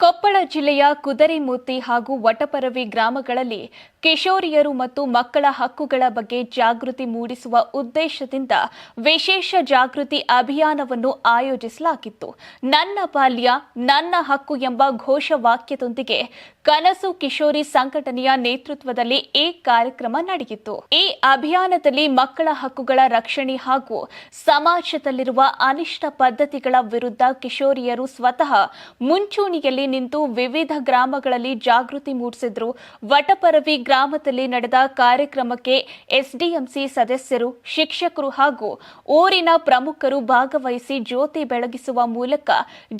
ಕೊಪ್ಪಳ ಜಿಲ್ಲೆಯ ಕುದರಿಮೂತಿ ಹಾಗೂ ವಟಪರವಿ ಗ್ರಾಮಗಳಲ್ಲಿ ಕಿಶೋರಿಯರು ಮತ್ತು ಮಕ್ಕಳ ಹಕ್ಕುಗಳ ಬಗ್ಗೆ ಜಾಗೃತಿ ಮೂಡಿಸುವ ಉದ್ದೇಶದಿಂದ ವಿಶೇಷ ಜಾಗೃತಿ ಅಭಿಯಾನವನ್ನು ಆಯೋಜಿಸಲಾಗಿತ್ತು. ನನ್ನ ಬಾಲ್ಯ, ನನ್ನ ಹಕ್ಕು ಎಂಬ ಘೋಷವಾಕ್ಯದೊಂದಿಗೆ ಕನಸು ಕಿಶೋರಿ ಸಂಘಟನೆಯ ನೇತೃತ್ವದಲ್ಲಿ ಈ ಕಾರ್ಯಕ್ರಮ ನಡೆಯಿತು. ಈ ಅಭಿಯಾನದಲ್ಲಿ ಮಕ್ಕಳ ಹಕ್ಕುಗಳ ರಕ್ಷಣೆ ಹಾಗೂ ಸಮಾಜದಲ್ಲಿರುವ ಅನಿಷ್ಟ ಪದ್ಧತಿಗಳ ವಿರುದ್ಧ ಕಿಶೋರಿಯರು ಸ್ವತಃ ಮುಂಚೂಣಿಯಲ್ಲಿ ನಿಂತು ವಿವಿಧ ಗ್ರಾಮಗಳಲ್ಲಿ ಜಾಗೃತಿ ಮೂಡಿಸಿದ್ರು. ವಟಪರವಿ ಗ್ರಾಮದಲ್ಲಿ ನಡೆದ ಕಾರ್ಯಕ್ರಮಕ್ಕೆ ಎಸ್ಡಿಎಂಸಿ ಸದಸ್ಯರು, ಶಿಕ್ಷಕರು ಹಾಗೂ ಊರಿನ ಪ್ರಮುಖರು ಭಾಗವಹಿಸಿ ಜ್ಯೋತಿ ಬೆಳಗಿಸುವ ಮೂಲಕ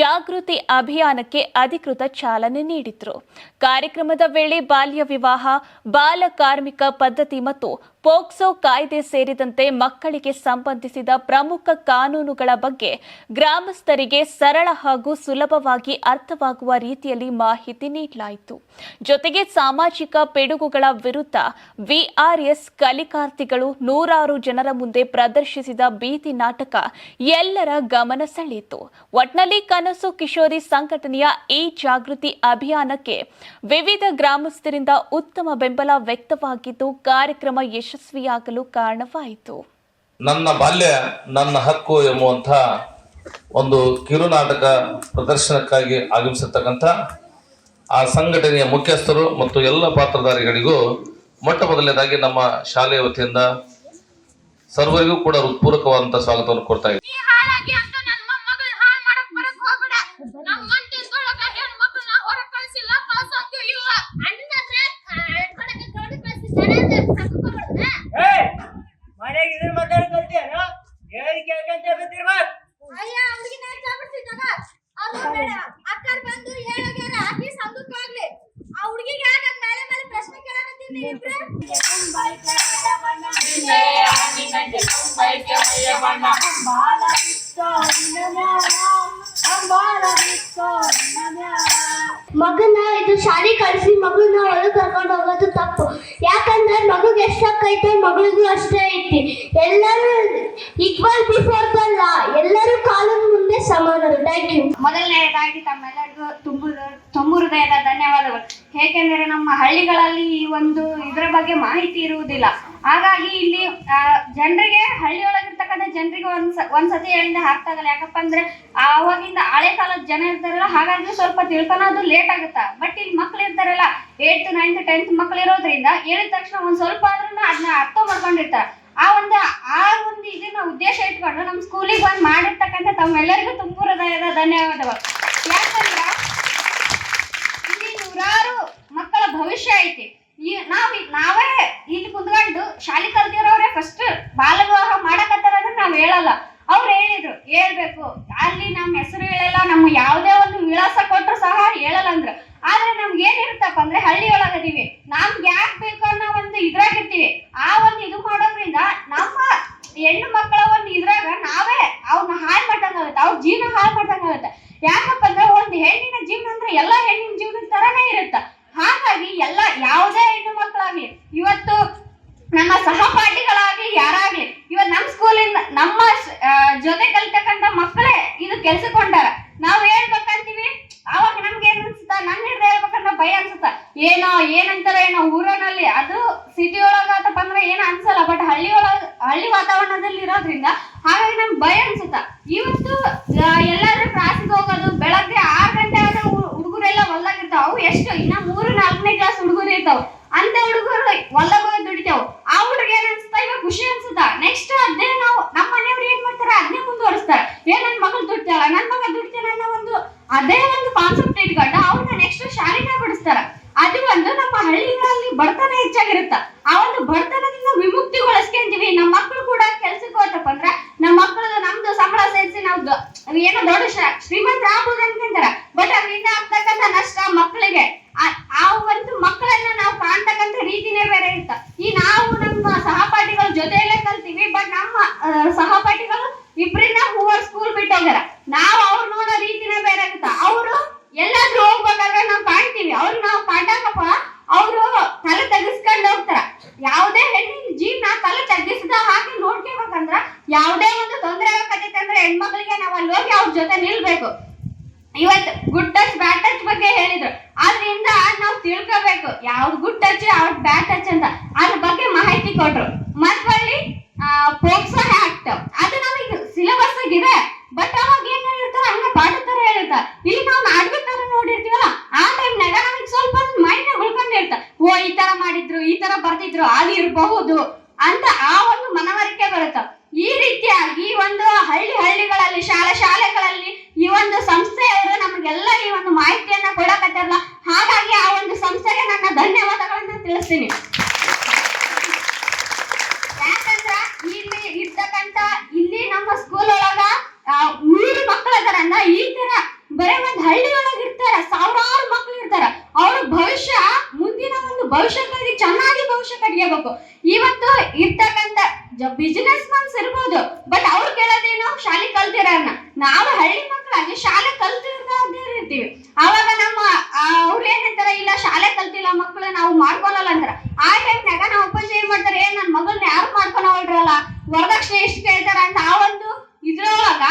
ಜಾಗೃತಿ ಅಭಿಯಾನಕ್ಕೆ ಅಧಿಕೃತ ಚಾಲನೆ ನೀಡಿದ್ರು. ಕಾರ್ಯಕ್ರಮದ ವೇಳೆ ಬಾಲ್ಯ ವಿವಾಹ ಬಾಲ ಕಾರ್ಮಿಕ ಪದ್ಧತಿ ಮತ್ತು ಪೋಕ್ಸೋ ಕಾಯ್ದೆ ಸೇರಿದಂತೆ ಮಕ್ಕಳಿಗೆ ಸಂಬಂಧಿಸಿದ ಪ್ರಮುಖ ಕಾನೂನುಗಳ ಬಗ್ಗೆ ಗ್ರಾಮಸ್ಥರಿಗೆ ಸರಳ ಹಾಗೂ ಸುಲಭವಾಗಿ ಅರ್ಥವಾಗುವ ರೀತಿಯಲ್ಲಿ ಮಾಹಿತಿ ನೀಡಲಾಯಿತು. ಜೊತೆಗೆ ಸಾಮಾಜಿಕ ಪಿಡುಗುಗಳ ವಿರುದ್ಧ ವಿಆರ್ಎಸ್ ಕಲಿಕಾರ್ಥಿಗಳು ನೂರಾರು ಜನರ ಮುಂದೆ ಪ್ರದರ್ಶಿಸಿದ ಬೀದಿ ನಾಟಕ ಎಲ್ಲರ ಗಮನ ಸೆಳೆಯಿತು. ಒಟ್ನಲ್ಲಿ ಕನಸು ಕಿಶೋರಿ ಸಂಘಟನೆಯ ಈ ಜಾಗೃತಿ ಅಭಿಯಾನಕ್ಕೆ ವಿವಿಧ ಗ್ರಾಮಸ್ಥರಿಂದ ಉತ್ತಮ ಬೆಂಬಲ ವ್ಯಕ್ತವಾಗಿದ್ದು, ಕಾರ್ಯಕ್ರಮ ಯಶಸ್ವಿಯಾಗಲು ಕಾರಣವಾಯಿತು. ನನ್ನ ಬಾಲ್ಯ ನನ್ನ ಹಕ್ಕು ಎಂಬುವಂಥ ಒಂದು ಕಿರುನಾಟಕ ಪ್ರದರ್ಶನಕ್ಕಾಗಿ ಆಗಮಿಸಿರ್ತಕ್ಕಂಥ ಆ ಸಂಘಟನೆಯ ಮುಖ್ಯಸ್ಥರು ಮತ್ತು ಎಲ್ಲ ಪಾತ್ರಧಾರಿಗಳಿಗೂ ಮೊಟ್ಟ ಮೊದಲನೇದಾಗಿ ನಮ್ಮ ಶಾಲೆಯ ವತಿಯಿಂದ ಸರ್ವರಿಗೂ ಕೂಡ ಹೃತ್ಪೂರ್ವಕವಾದಂಥ ಸ್ವಾಗತವನ್ನು ಕೊಡ್ತಾ ಇದ್ದೀನಿ. ಮಗನ, ಇದು ಶಾಲೆ ಕಳಿಸಿ, ಮಗುನ ಒಳಗೆ ಕರ್ಕೊಂಡು ಹೋಗೋದು ತಪ್ಪು. ಯಾಕಂದ್ರೆ ಮಗುಗೆ ಎಷ್ಟಾಕೈತೆ ಮಗಳಿಗೂ ಅಷ್ಟೇ ಐತಿ. ಎಲ್ಲರೂ ಈಕ್ವಲ್ ಬಿಫೋರ್ ಅಲ್ಲ, ಎಲ್ಲರೂ ಕಾಲದ ಮುಂದೆ ಸಮಾನರು. ಥ್ಯಾಂಕ್ ಯು ಮೊದಲನೆಯದಾಗಿ ತಮ್ಮೆಲ್ಲರಿಗೂ ತುಂಬ ತುಂಬ ಹೃದಯದ ಧನ್ಯವಾದಗಳು. ಏಕೆಂದರೆ ನಮ್ಮ ಹಳ್ಳಿಗಳಲ್ಲಿ ಈ ಒಂದು ಇದರ ಬಗ್ಗೆ ಮಾಹಿತಿ ಇರುವುದಿಲ್ಲ. ಹಾಗಾಗಿ ಇಲ್ಲಿ ಜನರಿಗೆ, ಹಳ್ಳಿಯೊಳಗಿರ್ತಕ್ಕಂಥ ಜನರಿಗೆ ಒಂದು ಸ- ಒಂದ್ ಸತಿ ಅರ್ಥ ಆಗಲ್ಲ. ಯಾಕಪ್ಪ ಅಂದ್ರೆ ಆವಾಗಿಂದ ಹಳೆ ಕಾಲದ ಜನ ಇರ್ತಾರಲ್ಲ ಹಾಗಾಗಿ ಸ್ವಲ್ಪ ತಿಳ್ಕೊಳೋದು ಲೇಟ್ ಆಗುತ್ತಾ? ಬಟ್ ಇಲ್ಲಿ ಮಕ್ಳು ಇರ್ತಾರಲ್ಲ ಏಯ್ತ್ ನೈನ್ತ್ ಟೆಂತ್ ಮಕ್ಳು ಇರೋದ್ರಿಂದ ಹೇಳಿದ ತಕ್ಷಣ ಒಂದ್ ಸ್ವಲ್ಪ ಆದ್ರೂ ಅದನ್ನ ಅರ್ಥ ಮಾಡ್ಕೊಂಡಿರ್ತಾರೆ. ಆ ಒಂದು ಆ ಒಂದು ಇದನ್ನ ಉದ್ದೇಶ ಇಟ್ಕೊಂಡು ನಮ್ಮ ಸ್ಕೂಲಿಗೆ ಬಂದು ಮಾಡಿರ್ತಕ್ಕಂಥ ತಮ್ಮೆಲ್ಲರಿಗೂ ತುಂಬು ಹೃದಯದ ಧನ್ಯವಾದಗಳು ಯಾಕಂದ್ರೆ ಇಲ್ಲಿ ನೂರಾರು ಮಕ್ಕಳ ಭವಿಷ್ಯ ಐತಿ ಈ ನಾವ್ ಈ- ನಾವೇ ಇಲ್ಲಿ ಕುಂತ್ಕೊಂಡು ಶಾಲೆ ಕಲ್ತಿರೋರೇ ಫಸ್ಟ್ ಬಾಲ ವಿವಾಹ ಮಾಡಕತ್ತಾರ ಅಂದ್ರೆ ನಾವ್ ಹೇಳಲ್ಲ ಅವ್ರು ಹೇಳಿದ್ರು ಹೇಳ್ಬೇಕು ಅಲ್ಲಿ ನಮ್ಮ ಹೆಸರು ಹೇಳಲ್ಲ ನಮ್ಮ ಯಾವುದೇ ಒಂದು ವಿಳಾಸ ಕೊಟ್ಟರು ಸಹ ಹೇಳಲ್ಲ ಅಂದ್ರು ಆದ್ರೆ ನಮ್ಗೆ ಏನಿರುತ್ತಪ್ಪ ಅಂದ್ರೆ ಹಳ್ಳಿ ಒಳಗದೀವಿ ನಮ್ಗೆ ಯಾಕೆ ಬೇಕು ಅನ್ನೋ ಒಂದು ಇದ್ರಾಗಿರ್ತೀವಿ ಆ ಒಂದು ಇದು ಮಾಡೋದ್ರಿಂದ ನಮ್ಮ ಹೆಣ್ಣು ಮಕ್ಕಳ ಒಂದು ಇದ್ರಾಗ ನಾವೇ ಅವ್ನ ಹಾಳು ಮಾಡ್ದಂಗಾಗುತ್ತೆ ಅವ್ರ ಜೀವನ ಹಾಳು ಮಾಡ್ದಂಗಾಗುತ್ತೆ ಯಾಕಪ್ಪ ಅಂದ್ರೆ ಒಂದು ಹೆಣ್ಣಿನ ಜೀವನ ಅಂದ್ರೆ ಎಲ್ಲ ಹೆಣ್ಣಿನ ಜೀವನದ ತರನೇ ಇರುತ್ತ ಹಾಗಾಗಿ ಎಲ್ಲ ಯಾವುದೇ ಹೆಣ್ಣು ಮಕ್ಕಳಾಗ್ಲಿ ಇವತ್ತು ನಮ್ಮ ಸಹಪಾಠಿಗಳಾಗ್ಲಿ ಯಾರಾಗ್ಲಿ ಇವತ್ತು ನಮ್ಮ ಸ್ಕೂಲಿಂದ ನಮ್ಮ ಸ್- ಆ, ಜೊತೆ ಕಲಿತಕ್ಕಂಥ ಕೆಲ್ಸಕೊಂಡಾರ ನಾವ್ ಹೇಳ್ಬೇಕಂತೀವಿ ಅವಾಗ ನಮ್ಗೆ ಏನ್ ಅನ್ಸುತ್ತ? ನನ್ನ ಹಿಡ್ದು ಹೇಳ್ಬೇಕನ್ನ ಭಯ ಅನ್ಸುತ್ತ? ಏನೋ, ಏನಂತಾರ ಏನೋ ಊರನಲ್ಲಿ ಅದು ಸಿಟಿ ಒಳಗ ಅಂದ್ರೆ ಏನ್ ಅನ್ಸಲ್ಲ ಬಟ್ ಹಳ್ಳಿ ಒಳಗ, ಹಳ್ಳಿ ವಾತಾವರಣದಲ್ಲಿ ಇರೋದ್ರಿಂದ ಹಾಗಾಗಿ ನಮ್ಗೆ ಭಯ ಅನ್ಸುತ್ತ? ಇವತ್ತು ಒಂದು ಅದೇ ಒಂದು ಕಾನ್ಸೆಪ್ಟ್ ಇಟ್ಕೊಂಡು ಅವ್ರನ್ನ ನೆಕ್ಸ್ಟ್ ಶಾಲೆನ ಬಿಡಿಸ್ತಾರ ಅದು ಒಂದು ನಮ್ಮ ಹಳ್ಳಿಗಳಲ್ಲಿ ಬಡತನ ಹೆಚ್ಚಾಗಿರುತ್ತ ಆ ಒಂದು ಬಡತನದಿಂದ ವಿಮುಕ್ತಿಗೊಳಿಸ್ಕೊಂತೀವಿ ನಮ್ಮ ಮಕ್ಕಳು ಕೂಡ ಕೆಲ್ಸಕ್ಕೆ ಹೋತಪ್ಪ ಅಂದ್ರೆ ನಮ್ಮ ಮಕ್ಕಳು ನಮ್ದು ಸಂಬಳ ಸೇರಿಸಿ ನಾವು ದ- ಏನೋ ದೊಡ್ಡ ಶ್ರ- ಶ್ರೀಮಂತರ ಆಗ್ಬೋದು ಅನ್ಕೊಂತಾರ ಬಟ್ ಅದರಿಂದ ಆಗ್ತಕ್ಕಂಥ ನಷ್ಟ ಮಕ್ಕಳಿಗೆ ಆ- ಆ ಒಂದು ಮಕ್ಕಳನ್ನ ನಾವು ಕಾಣ ಈ ತರ ಮಾಡಿದ್ರು, ಈ ತರ ಬರ್ತಿದ್ರು ಆಗಿರಬಹುದು ಅಂತ ಆ ಒಂದು ಮನವರಿಕೆ ಬರುತ್ತೆ. ಈ ರೀತಿಯಾಗಿ ಈ ಒಂದು ಹಳ್ಳಿ ಹಳ್ಳಿಗಳಲ್ಲಿ, ಶಾಲೆ ಶಾಲೆಗಳಲ್ಲಿ ಈ ಒಂದು ಸಂಸ್ಥೆಯವರು ನಮಗೆಲ್ಲ ಈ ಒಂದು ಮಾಹಿತಿಯನ್ನ ಕೊಡಕತ್ತಾರಲ್ಲ ಹಾಗಾಗಿ ಆ ಒಂದು ಸಂಸ್ಥೆಗೆ ನನ್ನ ಧನ್ಯವಾದಗಳನ್ನ ತಿಳಿಸ್ತೀನಿ. ಯಾಕಂದ್ರ ಇಲ್ಲಿ ಇರ್ತಕ್ಕಂತ ಇಲ್ಲಿ ನಮ್ಮ ಸ್ಕೂಲ್ ಒಳಗ ಮೂರು ನೂರು ಮಕ್ಕಳ ಈ ತರ ಬರೇ ಒಂದ್ ಹಳ್ಳಿ ಒಳಗ ಇರ್ತಾರ, ಸಾವಿರಾರು ಮಕ್ಳು ಇರ್ತಾರ. ಅವ್ರ ಭವಿಷ್ಯ ಭವಿಷ್ಯಕ್ಕಾಗಿ ಚೆನ್ನಾಗಿ ಭವಿಷ್ಯ ಕಟ್ಕೋಬೇಕು ಇವತ್ತು ಇರ್ತಕ್ಕಂತ ಬಿಸಿನೆಸ್ ಮನ್ಸ್ ಇರ್ಬೋದು ಬಟ್ ಅವ್ರು ಕೇಳೋದೇನು ಶಾಲೆ ಕಲ್ತಿರೋರ್ನ. ನಾವು ಹಳ್ಳಿ ಮಕ್ಕಳಾಗಿ ಶಾಲೆ ಕಲ್ತಿರ್ತಾ ಇರ್ತೀವಿ. ಅವಾಗ ನಮ್ಮ ಅವ್ರು ಏನಂತಾರ ಇಲ್ಲ ಶಾಲೆ ಕಲ್ತಿಲ್ಲ ಮಕ್ಕಳು ನಾವು ಮಾಡ್ಕೊಳಲ್ಲ ಅಂತಾರ ಆ ಟೈಮ್ನಾಗ ನಮ್ಮ ಅಪ್ಪಾಜಿ ಏನ್ ಮಾಡ್ತಾರೆ ಏನ್ ನನ್ ಮಗಳನ್ನ ಯಾರು ಮಾಡ್ಕೊಳವಲ್ರಲ್ಲ ವರದಕ್ಷಿಣೆ ಎಷ್ಟು ಕೇಳ್ತಾರ ಅಂತ ಆ ಒಂದು ಇದ್ರೊಳಗ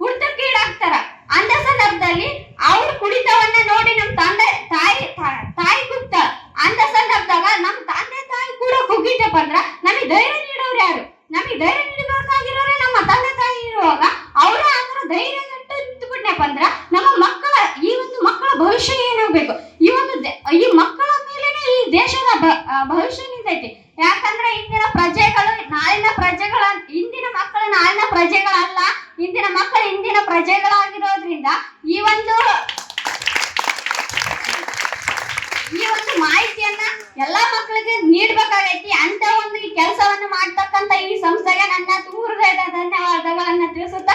ಹುಡ್ತಕ್ಕೆ ಈಡಾಗ್ತಾರ ಅಂತ ಸಂದರ್ಭದಲ್ಲಿ ಅವ್ರ ಕುಡಿತವನ್ನ ನೋಡಿ ನಮ್ ತಂದೆ ತಾಯಿ ತಾ- ತಾಯಿ ಕುಗ್ತಾಳ ಅಂತ ಸಂದರ್ಭದಾಗ ನಮ್ ತಂದೆ ತಾಯಿ ಕೂಡ ಕುಗ್ಗಿದ್ದಪ್ಪ ಅಂದ್ರ ನಮಗೆ ಧೈರ್ಯ ನೀಡೋರು ಯಾರು ನಮಗೆ ಧೈರ್ಯ ನೀಡಬೇಕಾಗಿರೋರೇ ನಮ್ಮ ತಂದೆ ತಾಯಿ ಇರುವಾಗ ಅವರ ಆತರ ಧೈರ್ಯ ಗಟ್ಟು ನಿಂತುಬಿಟ್ನಪ್ಪ ಅಂದ್ರ ನಮ್ಮ ಮಕ್ಕಳ ಈ ಒಂದು ಮಕ್ಕಳ ಭವಿಷ್ಯ ಏನಾಗ್ಬೇಕು ಈ ಒಂದು ದೆ- ಈ ಮಕ್ಕಳ ಮೇಲೆನೆ ಈ ದೇಶದ ಭ- ಆ, ಭವಿಷ್ಯ ನಿಂತೈತಿ ಯಾಕಂದ್ರೆ ಇಂದಿನ ಪ್ರಜೆಗಳು ನಾಳಿನ ಪ್ರಜೆಗಳ ಇಂದಿನ ಮಕ್ಕಳು ನಾಳಿನ ಪ್ರಜೆಗಳಲ್ಲ ಇಂದಿನ ಮಕ್ಕಳು ಇಂದಿನ ಪ್ರಜೆಗಳಾಗಿರೋದ್ರಿಂದ ಈ ಒಂದು ಈ ಒಂದು ಮಾಹಿತಿಯನ್ನ ಎಲ್ಲಾ ಮಕ್ಕಳಿಗೆ ನೀಡ್ಬೇಕಾಗೈತಿ. ಅಂತ ಒಂದು ಈ ಕೆಲಸವನ್ನು ಮಾಡ್ತಕ್ಕಂತ ಈ ಸಂಸ್ಥೆಗೆ ನನ್ನ ತುಂಬ ಹೃದಯದ ಧನ್ಯವಾದಗಳನ್ನ ತಿಳಿಸುತ್ತಾ